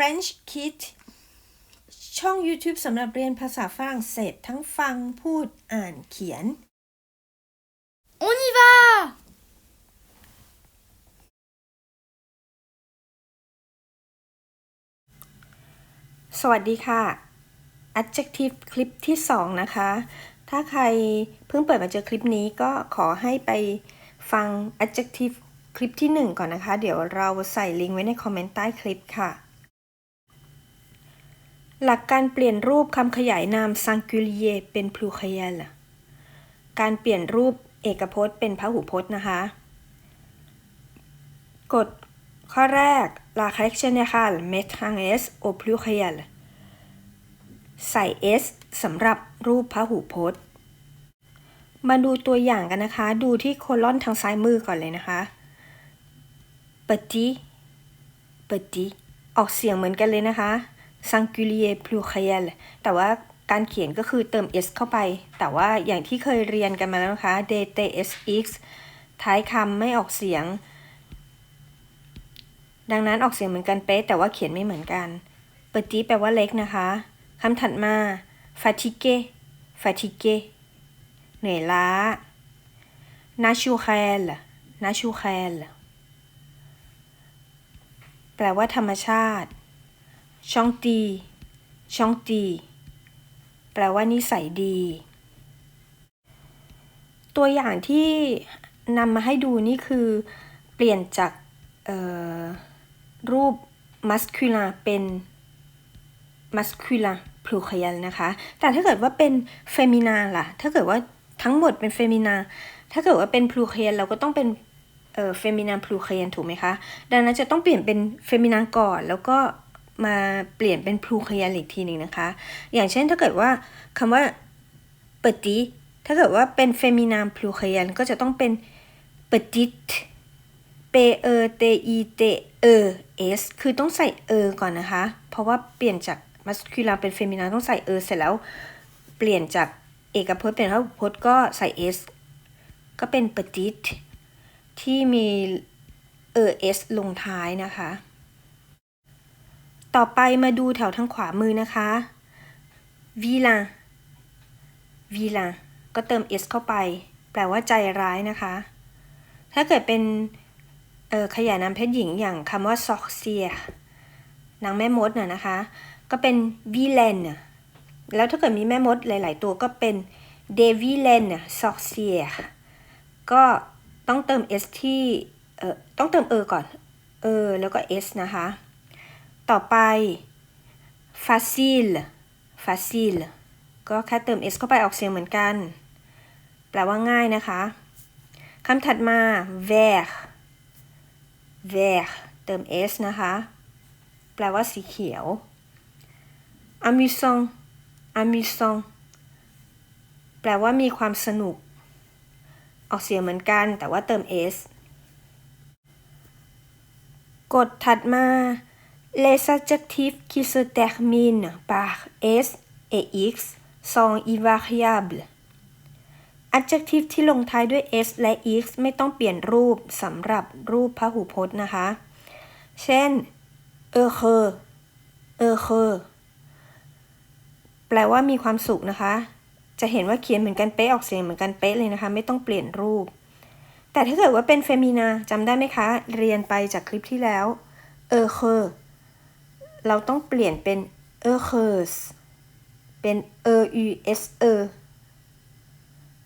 French Kid ช่อง YouTube สำหรับเรียนภาษาฝรั่งเศสทั้งฟังพูดอ่านเขียน On y va สวัสดีค่ะ adjective คลิปที่ 2 นะคะ ถ้าใครเพิ่งเปิดมาเจอคลิปนี้ก็ขอให้ไปฟัง adjective คลิปที่ 1 ก่อนนะคะ เดี๋ยวเราใส่ลิงก์ไว้ในคอมเมนต์ใต้คลิปค่ะ หลักการเปลี่ยนรูปคำขยายนาม singulier เป็น pluriel การเปลี่ยนรูปเอกพจน์เป็นพหูพจน์นะคะ กฎข้อแรก la règle générale mettre un s au pluriel ใส่ s สำหรับรูปพหูพจน์ มาดูตัวอย่างกันนะคะ ดูที่โคลอนทางซ้ายมือก่อนเลยนะคะ petit petit ออกเสียงเหมือนกันเลยนะคะ singulier pluriel แต่ว่าการเขียนก็คือเติม s เข้าไป แต่ว่าอย่างที่เคยเรียนกันมาแล้วนะคะ dtsx ท้ายคำไม่ออกเสียง ดังนั้นออกเสียงเหมือนกันเป๊ะแต่ว่าเขียนไม่เหมือนกัน petit แปลว่าเล็กนะคะคำถัดมา fatigue fatigue เหนื่อยล้า naturel naturel แปลว่าธรรมชาติ chanty chanty แปลว่านิสัยดี ตัวอย่างที่นำมาให้ดูนี่คือเปลี่ยนจากรูป masculin เป็น masculin pluriel นะคะ แต่ถ้าเกิดว่าเป็น feminin ล่ะ ถ้าเกิดว่าทั้งหมดเป็น feminin ถ้าเกิดว่าเป็น pluriel เราก็ต้องเป็นเอ่อ feminin pluriel ถูกไหมคะ ดังนั้นจะต้องเปลี่ยนเป็น feminin ก่อน แล้วก็ มาเปลี่ยนเป็น pluriel อีกทีหนึ่งนะคะ อย่างเช่นถ้าเกิดว่าคำว่า petit ถ้าเกิดว่าเป็น feminin pluriel ก็จะต้องเป็น petite p e t i t e s คือต้องใส่ e ก่อนนะคะ เพราะว่าเปลี่ยนจาก masculine เป็น feminine ต้องใส่ e เสร็จแล้ว เปลี่ยนจากเอกพจน์เป็นพหูพจน์ก็ใส่ s ก็เป็น petite ที่มี e s ลงท้ายนะคะ ต่อไปมาดูแถวทางขวามือนะคะ vilain vilain ก็เติม s เข้าไป แปลว่าใจร้ายนะคะ ถ้าเกิดเป็นขยายนามเพศหญิงอย่างคำว่า sorcier นางแม่มดน่ะนะคะ ก็เป็น vilain แล้วถ้าเกิดมีแม่มดหลาย ๆ ตัวก็เป็น de vilain sorcier ก็ต้องเติม s ที่ต้องเติม e ก่อน e แล้วก็ s นะคะ ต่อไป facile facile ก็แค่เติม s เข้าไปออกเสียงเหมือนกัน แปลว่าง่ายนะคะคำถัดมา vert vert เติม s นะคะ แปลว่าสีเขียว amusant amusant แปลว่ามีความสนุก ออกเสียงเหมือนกันแต่ว่าเติม s กดถัดมา les adjectifs qui se terminent par s et x sont invariables adjective ที่ลงท้ายด้วย s และ x ไม่ต้องเปลี่ยนรูปสำหรับรูปพหูพจน์นะคะ เช่นเออเคอเออเคแปลว่ามีความสุขนะคะ จะเห็นว่าเขียนเหมือนกันเป๊ะออกเสียงเหมือนกันเป๊ะเลยนะคะ ไม่ต้องเปลี่ยนรูป แต่ถ้าเกิดว่าเป็นเฟมินาจำได้ไหมคะ เรียนไปจากคลิปที่แล้วเออ เราต้องเปลี่ยนเป็นเออเคอสเป็นเออ u s เอ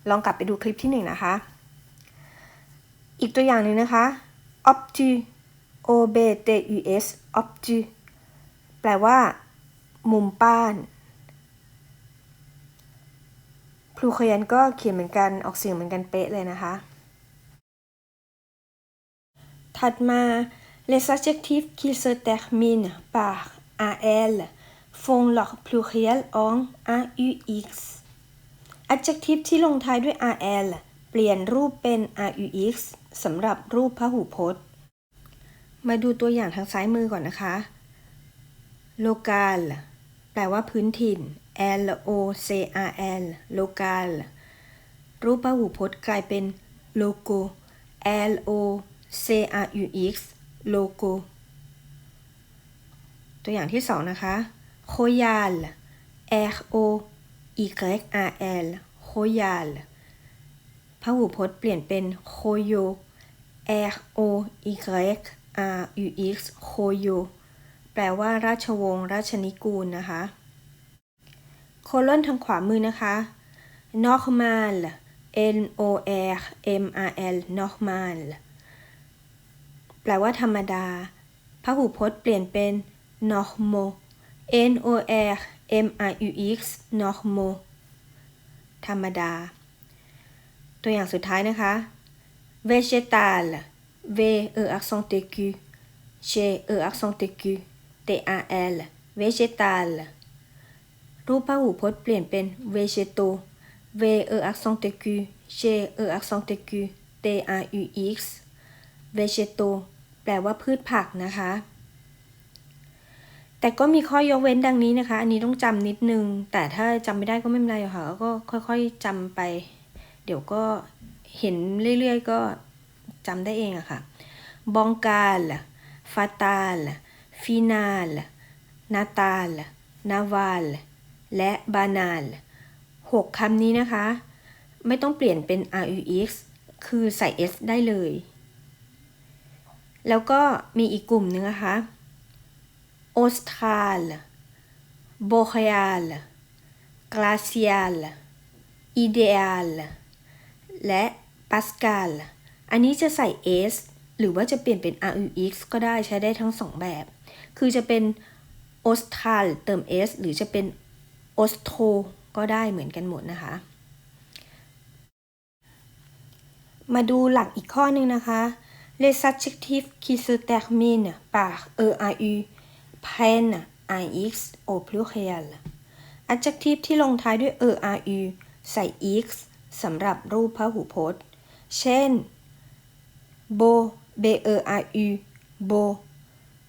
ลองกลับไปดูคลิปที่หนึ่งนะคะ อีกตัวอย่างหนึ่งนะคะ obtus o b t u s obtu แปลว่า มุมป้านพลูเคยันก็เขียนเหมือนกันออกเสียงเหมือนกันเป๊ะเลยนะคะ ถัดมา les adjectifs qui se terminent par al font leur pluriel en aux adjective ที่ลงท้ายด้วย rl เปลี่ยนรูปเป็น rux สำหรับรูปพหูพจน์ มาดูตัวอย่างทางซ้ายมือก่อนนะคะ local แปลว่าพื้นถิ่น l o c r l local รูปพหูพจน์กลายเป็น logo l o c r u x logo ตัวอย่างที่สองนะคะ royal r o y a l royal พหูพจน์เปลี่ยนเป็น royo r o y r u x royo แปลว่าราชวงศ์ราชนิกูลนะคะ โคลอนทางขวามือนะคะ normal n o r m a l normal แปลว่าธรรมดาพหูพจน์เปลี่ยนเป็น normal n o r m a u x normal ธรรมดา ตัวอย่างสุดท้ายนะคะ vegetal v e accent aigu g e accent aigu t a l vegetal รูปพหูพจน์เปลี่ยนเป็น vegeto v e accent aigu g e accent aigu t a u x vegeto แปลว่าพืชผักนะคะ แต่ก็มีข้อยกเว้นดังนี้นะคะ อันนี้ต้องจำนิดนึง แต่ถ้าจำไม่ได้ก็ไม่เป็นไรค่ะ ก็ค่อยๆจำไป เดี๋ยวก็เห็นเรื่อยๆ ก็จำได้เองอะค่ะบองกาลฟาตาลฟินาลนาตาลนาวาลและบานาลหกคำนี้นะคะ ไม่ต้องเปลี่ยนเป็น rux คือใส่ s ได้เลย แล้วก็มีอีกกลุ่มหนึ่งนะคะออสทาลโบเ e าลกลาเซียลอีเดอาลและปาสกาลอันนี้จะใส่ s หรือว่าจะเปลี่ยนเป็น rux ก็ได้ใช้ได้ทั้งสองแบบ คือจะเป็นออสทาลเติม s หรือจะเป็นออสโทก็ได้เหมือนกันหมดนะคะ มาดูหลักอีกข้อหนึ่งนะคะ Les adjectifs qui se terminent par EAU prennent un X au pluriel adjective ที่ลงท้ายด้วย EAU ใส่ X สำหรับรูปพหูพจน์ เช่น beau b e r u beau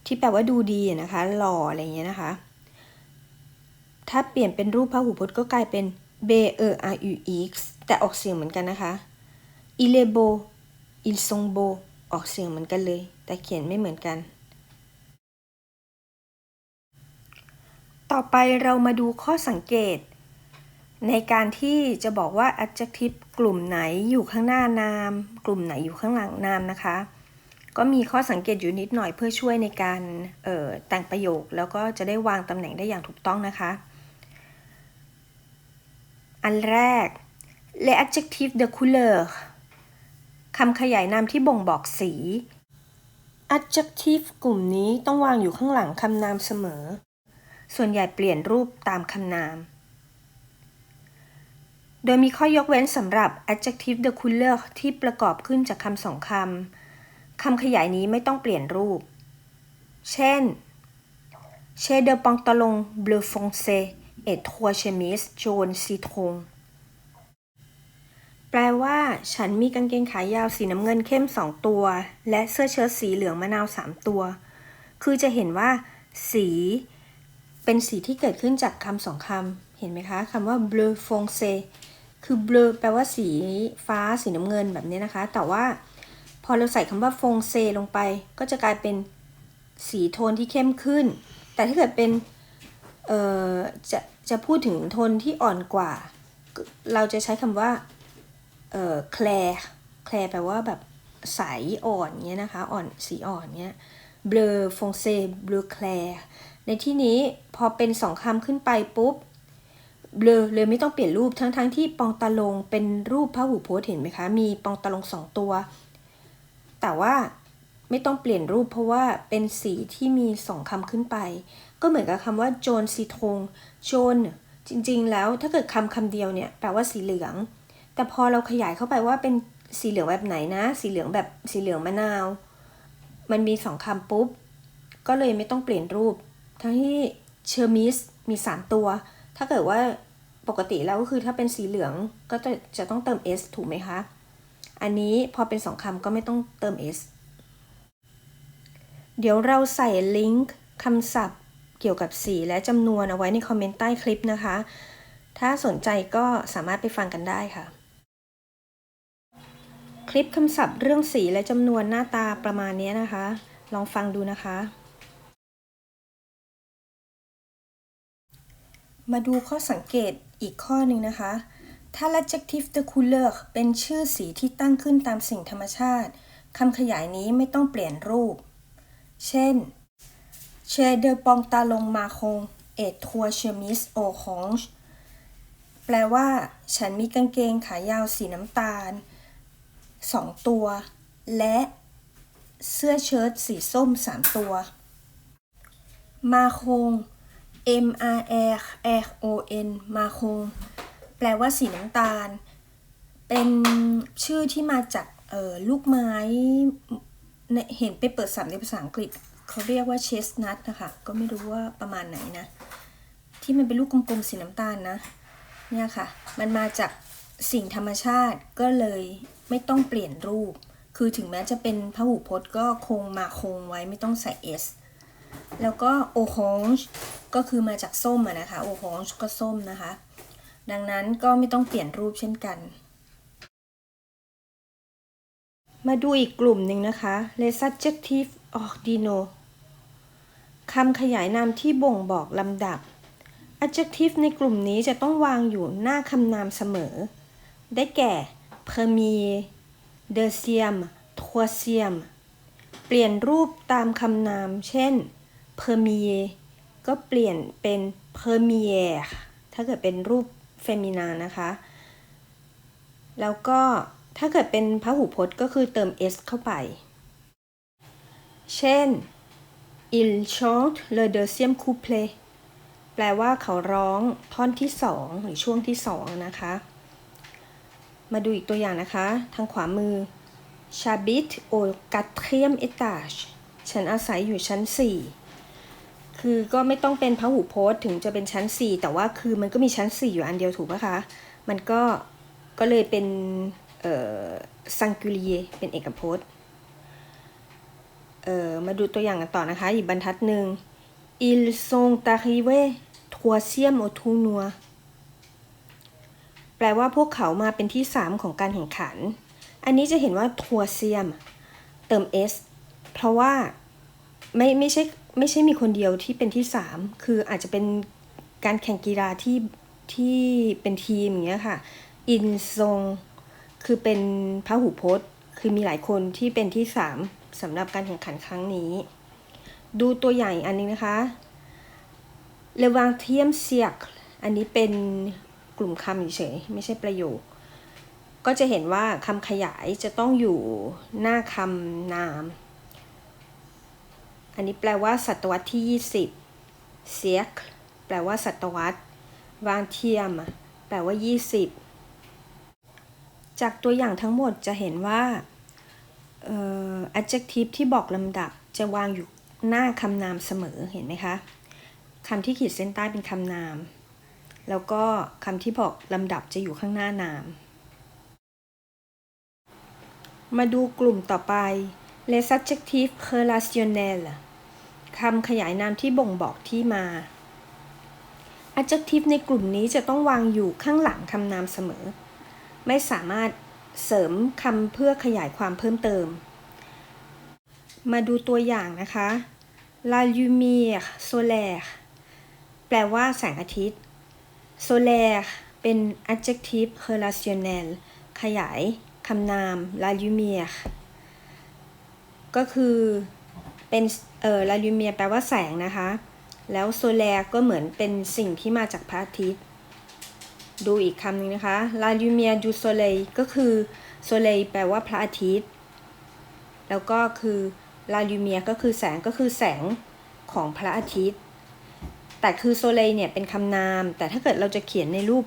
ที่แปลว่าดูดีนะคะ หล่ออะไรอย่างเงี้ยนะคะ ถ้าเปลี่ยนเป็นรูปพหูพจน์ก็กลายเป็น b e r u x แต่ออกเสียงเหมือนกันนะคะ il est beau ils sont beaux ออกเสียงเหมือนกันเลย แต่เขียนไม่เหมือนกัน ต่อไปเรามาดูข้อสังเกต ในการที่จะบอกว่า adjective กลุ่มไหนอยู่ข้างหน้านาม กลุ่มไหนอยู่ข้างหลังนามนะคะ ก็มีข้อสังเกตอยู่นิดหน่อยเพื่อช่วยในการแต่งประโยค แล้วก็จะได้วางตำแหน่งได้อย่างถูกต้องนะคะ อันแรก les adjectifs de couleur คำขยายนามที่บ่งบอกสี adjective กลุ่มนี้ต้องวางอยู่ข้างหลังคำนามเสมอ ส่วนใหญ่เปลี่ยนรูปตามคำนาม โดยมีข้อยกเว้นสำหรับ adjective de couleur ที่ประกอบขึ้นจากคำสองคำ คำขยายนี้ไม่ต้องเปลี่ยนรูป เช่น J'ai deux pantalons bleu foncé et trois chemises jaune citron แปลว่า ฉันมีกางเกงขายาวสีน้ำเงินเข้ม2ตัว และเสื้อเชิ้ตสีเหลืองมะนาว3ตัว คือจะเห็นว่า สี เป็นสีที่เกิดขึ้นจากคำสองคำเห็นไหมคะคำว่า bleu foncé คือ bleu แปลว่าสีฟ้าสีน้ำเงินแบบนี้นะคะ แต่ว่า พอเราใส่คำว่า foncé ลงไป ก็จะกลายเป็นสีโทนที่เข้มขึ้น แต่ถ้าเกิดเป็น เอ่อ จะ จะพูดถึงโทนที่อ่อนกว่า เราจะใช้คำว่า เอ่อแคลร์แคลร์แปลว่าแบบใสอ่อนเงี้ยนะคะ อ่อนสีอ่อนเงี้ยเบลอฟงเซเบลอแคลร์ในที่นี้พอเป็นสองคำขึ้นไปปุ๊บเบลอเลยไม่ต้องเปลี่ยนรูปทั้งๆทที่ปองตะลงเป็นรูปพระหูโพจน์เห็นไหมคะ มีปองตะลงสองตัว แต่ว่าไม่ต้องเปลี่ยนรูปเพราะว่าเป็นสีที่มีสองคำขึ้นไป ก็เหมือนกับคำว่าโจนซีทงโจนจริงๆแล้วถ้าเกิดคำคำเดียวเนี่ยแปลว่าสีเหลือง แต่พอเราขยายเข้าไปว่าเป็นสีเหลืองแบบไหนนะ สีเหลืองแบบสีเหลืองมะนาว มันมีสองคำปุ๊บ ก็เลยไม่ต้องเปลี่ยนรูป ทั้งที่เชอร์มิสมี3ตัว ถ้าเกิดว่าปกติแล้วก็คือถ้าเป็นสีเหลืองก็จะจะต้องเติม s ถูกไหมคะ อันนี้พอเป็นสองคำก็ไม่ต้องเติม s เดี๋ยวเราใส่ลิงก์คำศัพท์เกี่ยวกับสีและจำนวนเอาไว้ในคอมเมนต์ใต้คลิปนะคะ ถ้าสนใจก็สามารถไปฟังกันได้ค่ะ คลิปคำศัพท์เรื่องสีและจำนวนหน้าตาประมาณนี้นะคะ ลองฟังดูนะคะ มาดูข้อสังเกตอีกข้อหนึ่งนะคะ ถ้า l'adjectif de couleur เป็นชื่อสีที่ตั้งขึ้นตามสิ่งธรรมชาติคำขยายนี้ไม่ต้องเปลี่ยนรูป เช่น j'ai deux pantalons marron et trois chemises orange แปลว่า ฉันมีกางเกงขายาวสีน้ำตาล สองตัว และเสื้อเชิ้ตสีส้มสามตัว มาคง M R R R O N มาคง แปลว่าสีน้ำตาล เป็นชื่อที่มาจากเออลูกไม้ เห็นไปเปิดสับในภาษาอังกฤษ เขาเรียกว่าเชสนัทนะคะ ก็ไม่รู้ว่าประมาณไหนนะ ที่มันเป็นลูกกลมๆสีน้ำตาลนะ เนี่ยค่ะ มันมาจากสิ่งธรรมชาติก็เลย ไม่ต้องเปลี่ยนรูป คือถึงแม้จะเป็นพหูพจน์ก็คงมาคงไว้ไม่ต้องใส่ s แล้วก็โอฮงก็คือมาจากส้มนะคะโอฮงก็ส้มนะคะ ดังนั้นก็ไม่ต้องเปลี่ยนรูปเช่นกัน มาดูอีกกลุ่มหนึ่งนะคะ les adjectifs ordinaux คำขยายนามที่บ่งบอกลำดับ adjective ในกลุ่มนี้จะต้องวางอยู่หน้าคำนามเสมอ ได้แก่ premier deuxième troisième เปลี่ยนรูปตามคำนาม เช่น premier ก็เปลี่ยนเป็น première ถ้าเกิดเป็นรูปเฟมินานะคะ แล้วก็ถ้าเกิดเป็นพหูพจน์ก็คือเติม s เข้าไป เช่น il chante le deuxième couplet แปลว่าเขาร้องท่อนที่สองหรือช่วงที่สองนะคะ มาดูอีกตัวอย่างนะคะ ทางขวามือ j'habite au quatrième étage ฉันอาศัยอยู่ชั้น 4 คือก็ไม่ต้องเป็นพหูพจน์ถึงจะเป็นชั้น 4 แต่ว่าคือมันก็มีชั้น 4 อยู่อันเดียวถูกปะคะ มันก็ก็เลยเป็นเอ่อ s a n g u l i เป็นเอกพจน์เอ่อมาดูตัวอย่างกันต่อนะคะ อีกบรรทัดหนึ่ง ils sont arrivés troisième au tournoi แปลว่าพวกเขามาเป็นที่ 3 ของการแข่งขัน อันนี้จะเห็นว่า troisième เติม s เพราะว่าไม่ไม่ใช่ไม่ใช่มีคนเดียวที่เป็นที่ 3 คืออาจจะเป็นการแข่งกีฬาที่ที่เป็นทีมอย่างเงี้ยค่ะ in song คือเป็นพหูพจน์ คือมีหลายคนที่เป็นที่ 3สำหรับการแข่งขันครั้งนี้ ดูตัวอย่างอันนึงนะคะ le vingtième siècle อันนี้เป็น กลุ่มคำเฉยๆไม่ใช่ประโยค ก็จะเห็นว่าคำขยายจะต้องอยู่หน้าคำนาม อันนี้แปลว่า ศตวรรษที่ 20 siècle แปลว่า ศตวรรษ vingtième แปลว่า 20 จากตัวอย่างทั้งหมดจะเห็นว่าเอ่อ adjective ที่บอกลำดับจะวางอยู่หน้าคำนามเสมอเห็นไหมคะคำที่ขีดเส้นใต้เป็นคำนาม แล้วก็คำที่บอกลำดับจะอยู่ข้างหน้านาม มาดูกลุ่มต่อไป les adjectifs relationnels คำขยายนามที่บ่งบอกที่มา adjective ในกลุ่มนี้จะต้องวางอยู่ข้างหลังคำนามเสมอ ไม่สามารถเสริมคำเพื่อขยายความเพิ่มเติม มาดูตัวอย่างนะคะ la lumière solaire แปลว่าแสงอาทิตย์ solaire เป็น adjective relationnel ขยายคำนาม la lumière ก็คือเป็นเอ่อ la lumière แปลว่าแสงนะคะ แล้ว solaire ก็เหมือนเป็นสิ่งที่มาจากพระอาทิตย์ ดูอีกคำหนึ่งนะคะ la lumière du soleil ก็คือ soleil แปลว่าพระอาทิตย์ แล้วก็คือ la lumière ก็คือแสงก็คือแสงของพระอาทิตย์ แต่คือ soleil เนี่ยเป็นคำนาม แต่ถ้าเกิดเราจะเขียนในรูป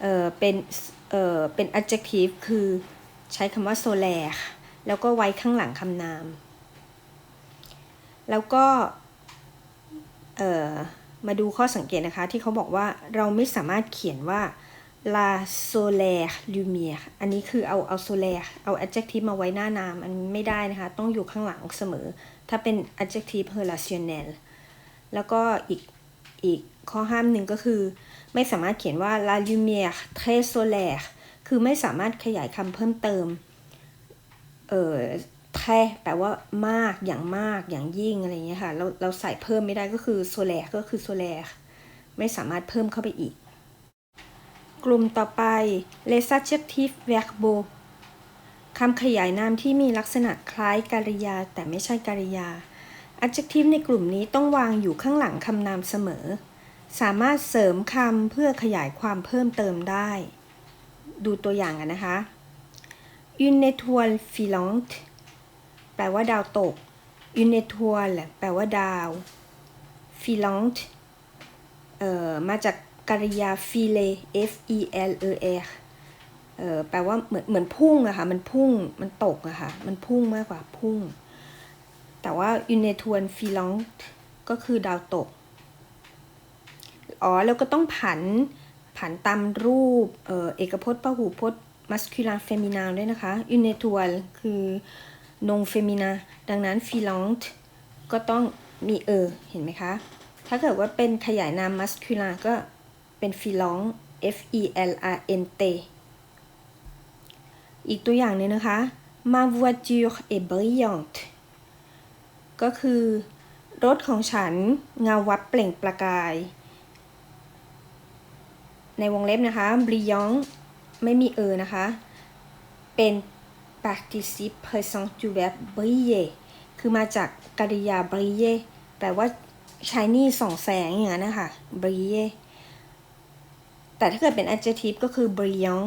เอ่อเป็นเอ่อเป็น adjective คือใช้คำว่า solaire แล้วก็ไว้ข้างหลังคำนาม แล้วก็เอ่อมาดูข้อสังเกตนะคะที่เขาบอกว่าเราไม่สามารถเขียนว่า la solaire lumière อันนี้คือเอาเอา solaire เอา adjective มาไว้หน้านาม อันไม่ได้นะคะ ต้องอยู่ข้างหลังเสมอ ถ้าเป็น adjective relationnel แล้วก็อีก อีกข้อห้ามหนึ่งก็คือ ไม่สามารถเขียนว่า la lumière très solaire คือไม่สามารถขยายคำเพิ่มเติม เอ่อ très แปลว่ามากอย่างมากอย่างยิ่งอะไรอย่างเงี้ยค่ะ เราเราใส่เพิ่มไม่ได้ก็คือ solaire ก็คือ solaire ไม่สามารถเพิ่มเข้าไปอีก กลุ่มต่อไป les adjectifs verbaux คำขยายนามที่มีลักษณะคล้ายกริยาแต่ไม่ใช่กริยา adjective ในกลุ่มนี้ต้องวางอยู่ข้างหลังคำนามเสมอ สามารถเสริมคำเพื่อขยายความเพิ่มเติมได้ ดูตัวอย่างกันนะคะ une étoile filante แปลว่าดาวตก une étoile แปลว่าดาว filante เอ่อ มาจากกริยา filer f e l e r เอ่อ แปลว่าเหมือนเหมือนพุ่งอะค่ะ มันพุ่ง มันตกอะค่ะ มันพุ่งมากกว่าพุ่ง แต่ว่า une étoile filante ก็คือดาวตก อ๋อ แล้วก็ต้องผัน ผันตามรูปเอ่อเอกพจน์พหูพจน์ masculin féminin ด้วยนะคะ une étoile คือ non féminin ดังนั้น filante ก็ต้องมีเออ เห็นไหมคะ ถ้าเกิดว่าเป็นขยายนาม masculin ก็เป็น filant f e l a n t อีกตัวอย่างหนึงนะคะ ma voiture est brillante ก็คือ รถของฉันเงาวับเปล่งประกาย ในวงเล็บนะคะ brillant ไม่มีเออนะคะ เป็น participe présent du verbe briller คือมาจากกริยา briller แปลว่า shiny ส่องแสงอย่างนั้นนะคะ briller แต่ถ้าเกิดเป็น adjective ก็คือ brillant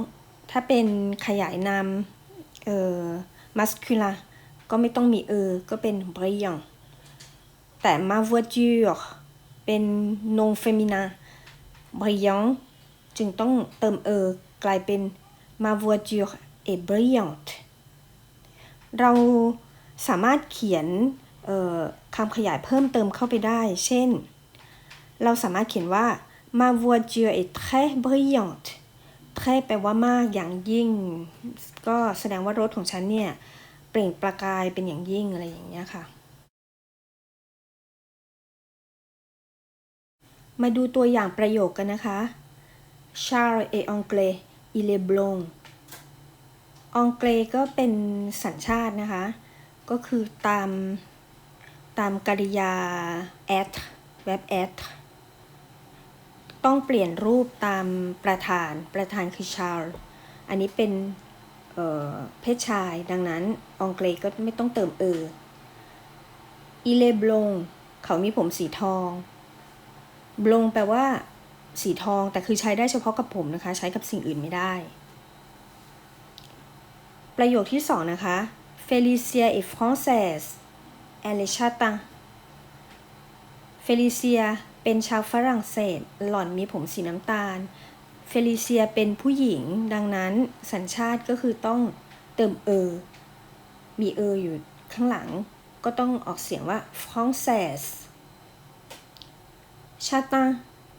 ถ้าเป็นขยายนามเอ่อ masculin ก็ไม่ต้องมีเออ ก็เป็น brillant แต่ ma voiture เป็น non féminin brillant จึงต้องเติมเออกลายเป็น ma voiture est brillante เราสามารถเขียนออคำขยายเพิ่มเติมเข้าไปได้ เช่น เราสามารถเขียนว่า ma voiture est très brillante très แปลว่ามากอย่างยิ่ง ก็แสดงว่ารถของฉันเนี่ย เปล่งประกายเป็นอย่างยิ่งอะไรอย่างเงี้ยค่ะ มาดูตัวอย่างประโยคกันนะคะ Charles et anglais il est blond อังเกฤษก็เป็นสัญชาตินะคะ ก็คือตามตามกริยา at verb at ต้องเปลี่ยนรูปตามประธาน ประธานคือ Charles อันนี้เป็น เพศชาย ดังนั้นองเกฤษก็ไม่ต้องเติมเออ il est blond เขามีผมสีทองบลงแปลว่า สีทองแต่คือใช้ได้เฉพาะกับผมนะคะ ใช้กับสิ่งอื่นไม่ได้ ประโยคที่สองนะคะ Felicia est française elle est châtain Felicia เป็นชาวฝรั่งเศส หล่อนมีผมสีน้ำตาล Felicia เป็นผู้หญิงดังนั้นสัญชาติก็คือต้องเติมเออ มีเอออยู่ข้างหลัง ก็ต้องออกเสียงว่า française ชาตา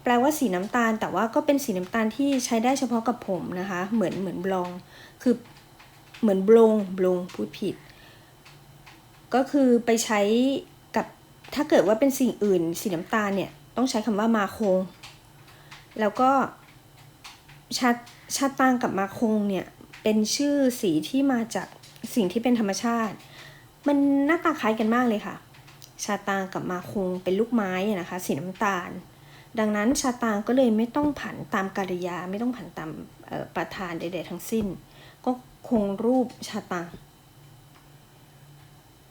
แปลว่าสีน้ำตาล แต่ว่าก็เป็นสีน้ำตาลที่ใช้ได้เฉพาะกับผมนะคะ เหมือนเหมือนบลอง คือเหมือนบลงบลงพูดผิด ก็คือไปใช้กับถ้าเกิดว่าเป็นสิ่งอื่น สีน้ำตาลเนี่ย ต้องใช้คำว่ามาคง แล้วก็ ชาชาตางกับมาคงเนี่ยเป็นชื่อสีที่มาจากสิ่งที่เป็นธรรมชาติ มันหน้าตาคล้ายกันมากเลยค่ะ ชาตางกับมาคงเป็นลูกไม้อะนะคะสีน้ำตาล ดังนั้นชาตางก็เลยไม่ต้องผันตามกริยา ไม่ต้องผันตามประธานใดๆทั้งสิ้น ก็คงรูปชาตาง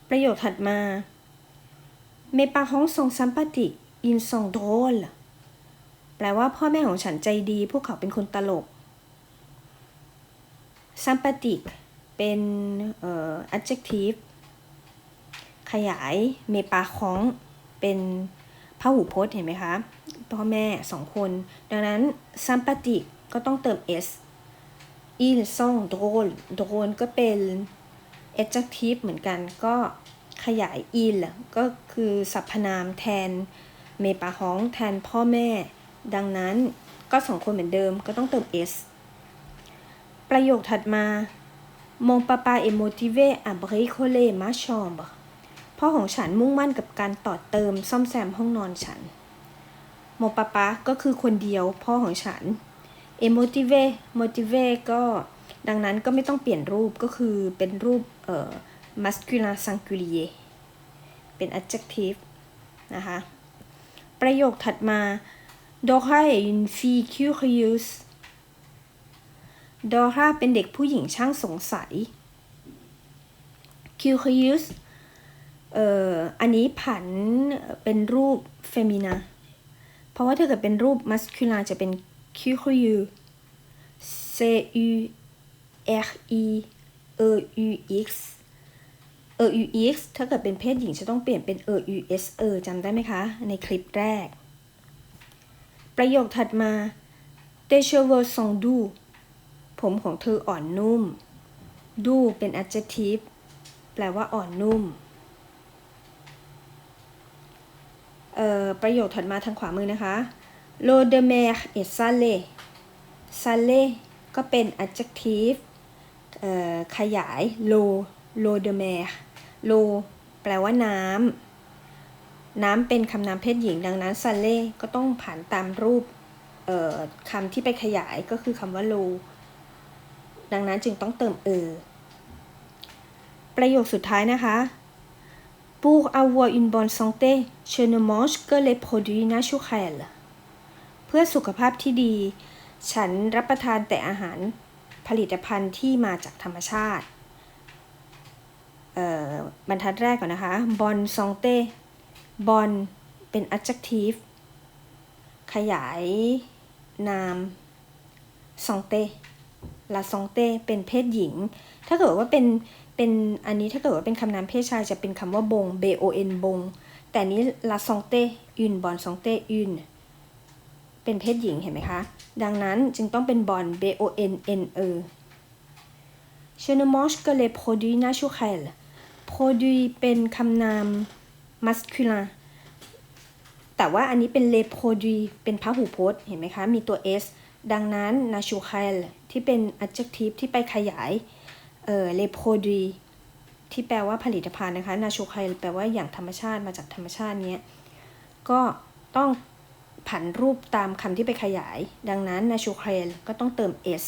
ประโยคถัดมา Mes parents sont sympathiques ils sont drôles แปลว่าพ่อแม่ของฉันใจดี พวกเขาเป็นคนตลก sympathetic เป็นเอ่อ adjective ขยายเมปาคองเป็นพหูพจน์เห็นไหมคะ พ่อแม่สองคน ดังนั้น sympathetic ก็ต้องเติม s ils sont drôles drôle ก็เป็น adjective เหมือนกันก็ขยาย il ก็คือสรรพนามแทนเมปาฮองแทนพ่อแม่ ดังนั้นก็สองคนเหมือนเดิมก็ต้องเติม s ประโยคถัดมา Mon papa est motivé à bricoler ma chambre พ่อของฉันมุ่งมั่นกับการต่อเติมซ่อมแซมห้องนอนฉันโมปาปาก็คือคนเดียวพ่อของฉันเอ motive motive ก็ดังนั้นก็ไม่ต้องเปลี่ยนรูปก็คือเป็นรูปเอ่อ masculin singulier เป็น adjective นะคะ ประโยคถัดมา Dora est une fille curieuse Dora เป็นเด็กผู้หญิงช่างสงสัย curious เอ่อ อันนี้ผันเป็นรูป femina เพราะว่าถ้าเกิดเป็นรูป masculin จะเป็น curieux c u r e e u x e u x ถ้าเกิดเป็นเพศหญิงจะต้องเปลี่ยนเป็น e u s e จำได้ไหมคะ ในคลิปแรก ประโยคถัดมา tes cheveux sont doux ผมของเธออ่อนนุ่มดูเป็น adjective แปลว่าอ่อนนุ่ม เอ่อ ประโยคถัดมาทางขวามือนะคะ l'eau de mer est salée salée ก็เป็น adjective ขยาย l'eau l'eau de mer l'eau แปลว่าน้ำ น้ำเป็นคำนามเพศหญิง ดังนั้น salée ก็ต้องผ่านตามรูปเอ่อคำที่ไปขยายก็คือคำว่า l'eau ดังนั้นจึงต้องเติมเออ ประโยคสุดท้ายนะคะ Pour avoir une bonne santé je ne mange que les produits naturels เพื่อสุขภาพที่ดี ฉันรับประทานแต่อาหารผลิตภัณฑ์ที่มาจากธรรมชาติบรรทัดแรกก่อนนะคะ bon santé bon เป็น adjective ขยายนาม santé la santé เป็นเพศหญิง ถ้าเกิดว่าเป็นเป็นอันนี้ถ้าเกิดว่าเป็นคำนามเพศชายจะเป็นคำว่าบง b o n บง แต่อันนี้ la santé une bonne santé une เป็นเพศหญิงเห็นไหมคะ ดังนั้นจึงต้องเป็น bon b o n n e je ne mange que les produits naturels produit เป็นคำนาม masculin แต่ว่าอันนี้เป็น le produit เป็นพหูพจน์เห็นไหมคะ มีตัว s ดังนั้น naturel ที่เป็น adjective ที่ไปขยายเอ่อ le produit ที่แปลว่าผลิตภัณฑ์นะคะ naturel แปลว่าอย่างธรรมชาติมาจากธรรมชาติเนี้ย ก็ต้องผันรูปตามคำที่ไปขยาย ดังนั้น natural ก็ต้องเติม s